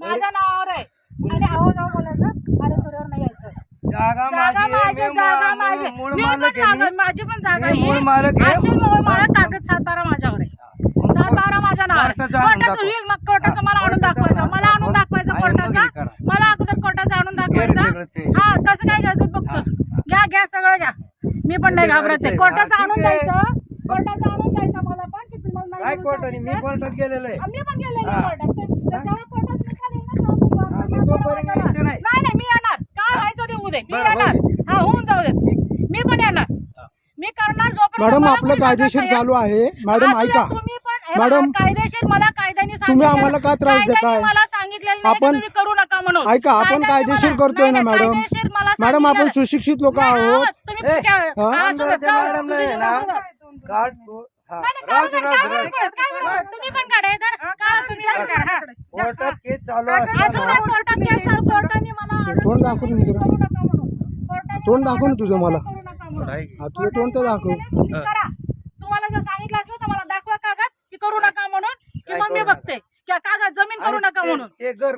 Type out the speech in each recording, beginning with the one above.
माझ्या नावावर आहे आणि आहो जाऊ बोलायचं अरे तुझ्यावर नाही यायचं जागा जागा माझी आहे, माझी मी जागा मूळ- माझी मूळ मी मालक पण जागा मी. माझी पण जागा मी मूळ आहे मालक आहे. अशी मूळ मालक कागद सात बारा माझ्यावर आहे सात बारा माझ्या नावावर आहे. कोर्टाचं आणून कोर्टाचं दाखव. होईल मग कोर्टाचं मला आणून कोर्टाचं दाखवायचं आणून मला आणून दाखव. दाखवायचं आणि मग कोर्टाचा हे करा. मला अगोदर कोर्टाचं आणून सगळं ते. दाखवायचं हा कसं काय घ्यायचं बघतोच घ्या घ्या सगळं घ्या मी पण नाही घ्यायचंय. कोर्टाचं हा, आणून ठीक आहे. द्यायचं कोर्टाचं आणून द्यायचं मला पण की तुम्हाला काय कोर्टाने मी. कोर्टात गेलेलो आहे आम्ही पण गेलेले हा. ते- कोर्टात निकाल येईल ना, तेव्हा बघू आपण. हा, मग तोपर्यंत नाही यायचं नाही. नाही मी येणार काय दे मी बरं, येणार हा होऊन जाऊ दे मी पण येणार मी करणार जोपर्यंत मॅडम मला आपलं कोणी कायदेशीर नाही. चालू आहे मॅडम ऐका तुम्ही पण हे मॅडम, बघा, कायदेशीर मला कायद्याने सांगितलेलं- आम्हाला का त्रास कायद्याने देताय? मला सांगितलेलं नाही की आपण- तुम्ही करू नका म्हणून ऐका आपण कायद्याने कायदेशीर मला- करतोय ना नाही, नाही, मॅडम कायदेशीर मला मॅडम आपण सांगितलेलं- सुशिक्षित लोक नाही, आहोत आहोत. तुम्ही ए, काय- हा? हा, असू द्या, आमदारच्या जाऊ द्या, मॅडमला तुम्ही आहे ना जाऊ द्या. कार्ड हा, नाही, नाही, राहू दे, काय राहू दे, नाही, राहू दे. काय नाही, काय नाही, तुम्ही पण काढा हे तर. काढा तुम्ही पण काढा, हा. कोर्टात केस चालू असू द्या, असताना कोर्टात केस चालू, कोर्टाने मला order तोंड दाखव ना. कोर्टाने तोंड मला दाखव ना तुझं मला. हा, तुझं तोंड तर दाखव करा तुम्हाला जर सांगितलं असलं तर मला दाखवा कागद की करू नका म्हणून की मग मी? बघते की कागद जमीन करू नका म्हणून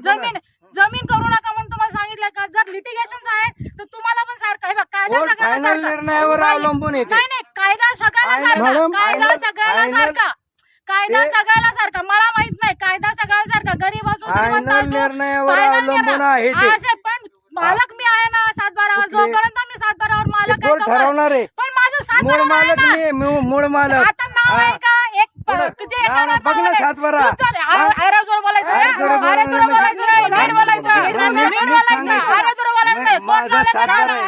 जमीन जमीन करू नका म्हणून तुम्हाला सांगितलं का जर लिटिगेशन आहे तर तुम्हाला पण सारखं हे बघ कायदा. निर्णयावर अवलंबून येते. नाही नाही कायदा सारखा मॅडम, कायदा final- सारखा कायदा सगळ्याला सारखा मला माहीत नाही कायदा सगळ्याला सारखा गरीब असो श्रीमंत Final असो, निर्णयावर अवलंबून. आहे मालक मी आहे ना सात बारावर कुठले? जोपर्यंत मी सात बारावर मालक आहे तोपर्यंत- ठरवणार आहे पण माझं सात मूळ बारावर आहे मालक ना. मी मूळ- मूळ मालक आता नाव हा. आहे का एक प- बरं. नाव. बघ ना, नावावर आहे. सातबारा. तू चल, हा? अरे- अरे जोर बोलायचं अरे? जोर अरे जोर बोलायचं. बोलायचं नाही, नीट बोलायचं नाही, नीट नीट बोलायचं सांगायचं. अरे जोर बोलायचं नाही. माझा कोण बोलायचं सातबारा नाही. आहे.